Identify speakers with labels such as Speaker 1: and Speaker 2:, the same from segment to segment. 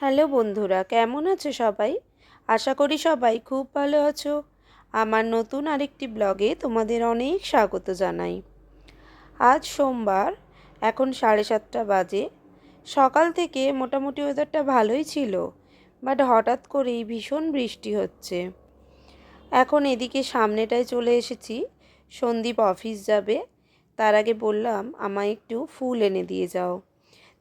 Speaker 1: Hello বন্ধুরা, কেমন আছো সবাই? আশা করি সবাই খুব ভালো আছো। আমার নতুন আরেকটি ব্লগে তোমাদের অনেক স্বাগত জানাই। আজ সোমবার, এখন সাড়ে সাতটা বাজে। সকাল থেকে মোটামুটি ওয়েদারটা ভালোই ছিল বাট হঠাৎ করেই ভীষণ বৃষ্টি হচ্ছে। এখন এদিকে সামনেটায় চলে এসেছি, সন্দীপ অফিস যাবে। তার আগে বললাম, আমায় একটু ফুল এনে দিয়ে যাও।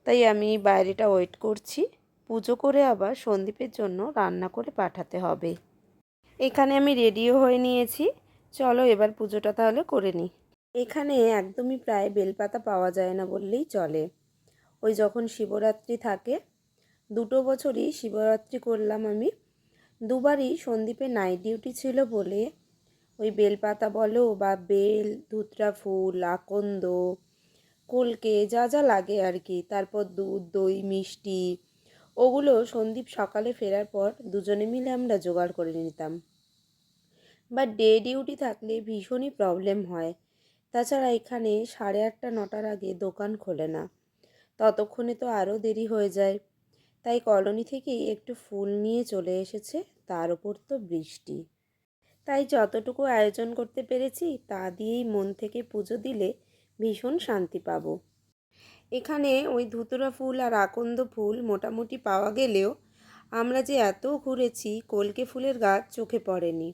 Speaker 1: তাই আমি বাইরেটা ওয়েট করছি। পুজো করে আবার সন্দীপের জন্য রান্না করে পাঠাতে হবে। এখানে আমি রেডিও হয়ে নিয়েছি। চলো এবার পুজোটা তাহলে করে নিই। এখানে একদমই প্রায় বেলপাতা পাওয়া যায় না বললেই চলে। ওই যখন শিবরাত্রি থাকে, দুটো বছরই শিবরাত্রি করলাম আমি। দুবারই সন্দীপে নাইট ডিউটি ছিল বলে ওই বেলপাতা বলো বা বেল, ধুতরা ফুল, আকন্দ, কলকে যা যা লাগে আর কি, তারপর দুধ, দই, মিষ্টি ওগুলো সন্দীপ সকালে ফেরার পর দুজনে মিলে আমরা জোগাড় করে নিতাম। বা ডে ডিউটি থাকলে ভীষণই প্রবলেম হয়। তাছাড়া এখানে সাড়ে আটটা, নটার আগে দোকান খোলে না। ততক্ষণে তো আরও দেরি হয়ে যায়। তাই কলোনি থেকেই একটু ফুল নিয়ে চলে এসেছে, তার ওপর তো বৃষ্টি। তাই যতটুকু আয়োজন করতে পেরেছি, তা দিয়েই মন থেকে পুজো দিলে ভীষণ শান্তি পাবো। এখানে ওই ধুতুরা ফুল আর আকন্দ ফুল মোটামুটি পাওয়া গেলেও আমরা যে এত ঘুরেছি কলকে ফুলের গাছ চোখে পড়েনি।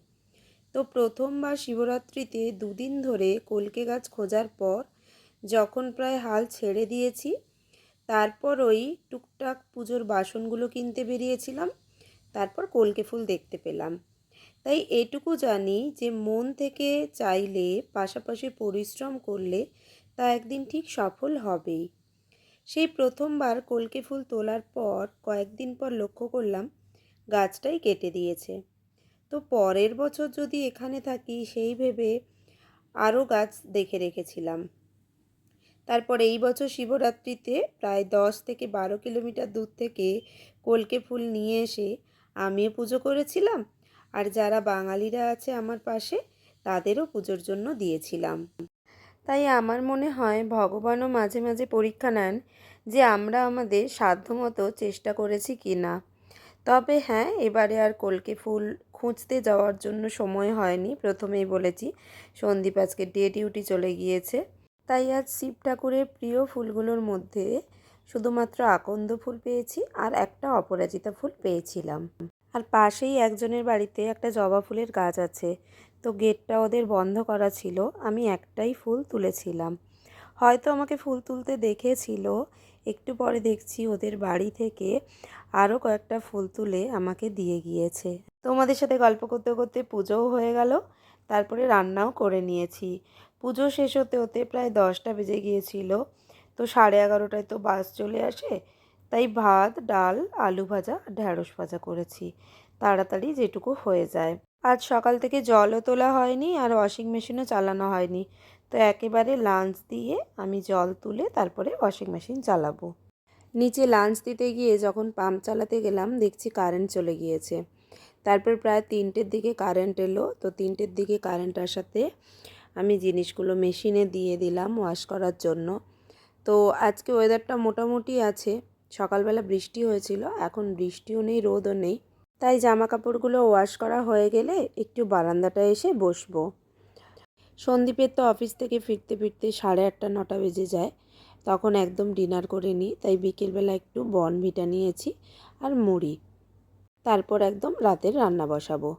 Speaker 1: তো প্রথমবার শিবরাত্রিতে দুদিন ধরে কলকে গাছ খোঁজার পর যখন প্রায় হাল ছেড়ে দিয়েছি, তারপর ওই টুকটাক পুজোর বাসনগুলো কিনতে বেরিয়েছিলাম, তারপর কলকে ফুল দেখতে পেলাম। তাই এটুকু জানি যে মন থেকে চাইলে, পাশাপাশি পরিশ্রম করলে তা একদিন ঠিক সফল হবেই। সেই প্রথমবার কলকে ফুল তোলার পর কয়েকদিন পর লক্ষ্য করলাম গাছটাই কেটে দিয়েছে। তো পরের বছর যদি এখানে থাকি সেই ভেবে আরও গাছ দেখে রেখেছিলাম। তারপর এই বছর শিবরাত্রিতে প্রায় দশ থেকে বারো কিলোমিটার দূর থেকে কলকে ফুল নিয়ে এসে আমিও পুজো করেছিলাম। আর যারা বাঙালিরা আছে আমার পাশে তাদেরও পুজোর জন্য দিয়েছিলাম। তাই আমার মনে হয় ভগবানও মাঝে মাঝে পরীক্ষা নেন যে আমরা আমাদের সাধ্যমতো চেষ্টা করেছি কি না। তবে হ্যাঁ এবারে আর কলকে ফুল খুঁজতে যাওয়ার জন্য সময় হয়নি, প্রথমেই বলেছি সন্দীপ আজকে ডে ডিউটি চলে গিয়েছে। তাই আজ শিব ঠাকুরের প্রিয় ফুলগুলোর মধ্যে শুধুমাত্র আকন্দ ফুল পেয়েছি আর একটা অপরাজিতা ফুল পেয়েছিলাম। আর পাশেই একজনের বাড়িতে একটা জবা ফুলের গাছ আছে তো গেটটা ওদের বন্ধ করা ছিল। আমি একটাই ফুল তুলেছিলাম। হয়তো আমাকে ফুল তুলতে দেখেছিল। একটু পরে দেখছি ওদের বাড়ি থেকে আরও কয়েকটা ফুল তুলে আমাকে দিয়ে গিয়েছে। তোমাদের সাথে গল্প করতে করতে পুজোও হয়ে গেল। তারপরে রান্নাও করে নিয়েছি। পুজো শেষ হতে হতে প্রায় দশটা বেজে গিয়েছিল। তো সাড়ে এগারোটায় তো বাস চলে আসে। তাই ভাত, ডাল, আলু ভাজা, ঢ্যাঁড়স ভাজা করেছি। তাড়াতাড়ি যেটুকু হয়ে যায়। আজ সকাল থেকে জলও তোলা হয়নি আর ওয়াশিং মেশিনও চালানো হয়নি। তো একেবারে লাঞ্চ দিয়ে আমি জল তুলে তারপরে ওয়াশিং মেশিন চালাবো। নিচে লাঞ্চ দিতে গিয়ে যখন পাম্প চালাতে গেলাম, দেখছি কারেন্ট চলে গিয়েছে। তারপর প্রায় তিনটের দিকে কারেন্ট এলো। তো তিনটের দিকে কারেন্ট আসাতে আমি জিনিসগুলো মেশিনে দিয়ে দিলাম ওয়াশ করার জন্য। তো আজকে ওয়েদারটা মোটামুটি আছে। সকালবেলা বৃষ্টি হয়েছিল, এখন বৃষ্টিও নেই, রোদও নেই। তাই জামা কাপড়গুলো ওয়াশ করা হয়ে গেলে একটু বারান্দাটা এসে বসবো। সন্দীপের তো অফিস থেকে ফিরতে ফিরতে সাড়ে আটটা, নটা বেজে যায়। তখন একদম ডিনার করে নিই, তাই বিকেলবেলা একটু বনভিটা নিয়েছি আর মুড়ি। তারপর একদম রাতের রান্না বসাবো।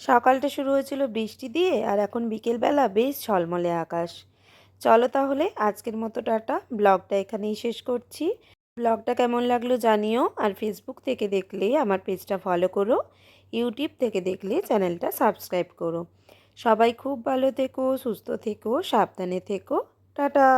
Speaker 1: সকালটা শুরু হয়েছিল বৃষ্টি দিয়ে আর এখন বিকেলবেলা বেশ ঝলমলে আকাশ। চলো তাহলে আজকের মতো টাটা, ব্লগটা এখানেই শেষ করছি। ব্লগটা কেমন লাগল জানিও, আর ফেসবুক থেকে দেখলে আমার পেজটা ফলো করো ইউটিউব থেকে দেখলে চ্যানেলটা সাবস্ক্রাইব করো। সবাই খুব ভালো থেকো, সুস্থ থেকো, সাবধানে থেকো। টাটা!